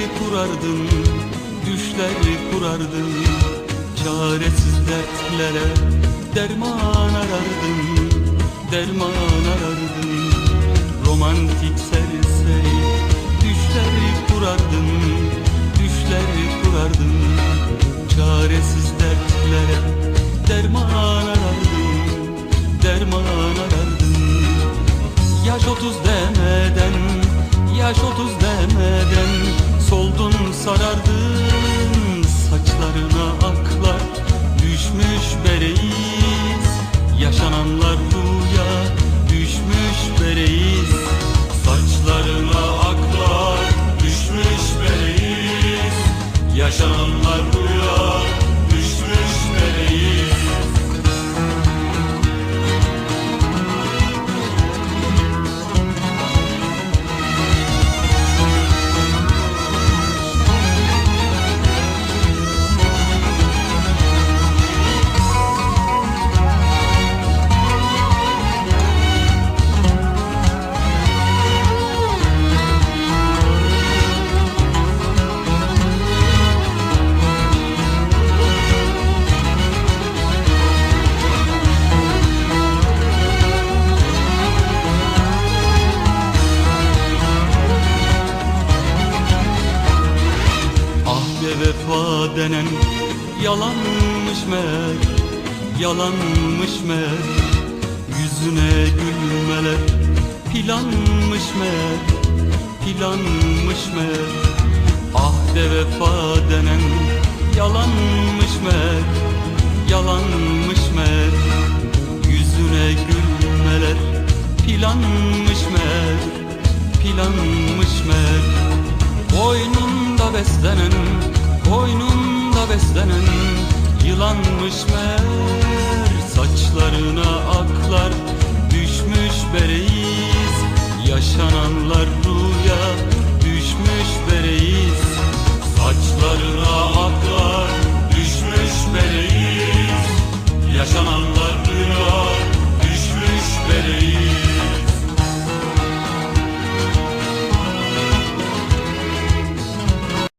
sarardın Çaresiz dertlere derman arardın Derman arardın. Romantik serseri düşler kurardın Düşler kurardın Çaresiz dertlere derman arardın Derman arardın. Yaş otuz demeden, yaş otuz demeden yaşananlar rüya vefa denen yalanmış mer Yalanmış mer Yüzüne gülmeler planmış mer Planmış mer Ahde vefa denen yalanmış mer Yalanmış mer Yüzüne gülmeler planmış mer Planmış mer Koynunda beslenen, beslenen Yılanmış mer, saçlarına aklar Düşmüş bereyiz, yaşananlar rüya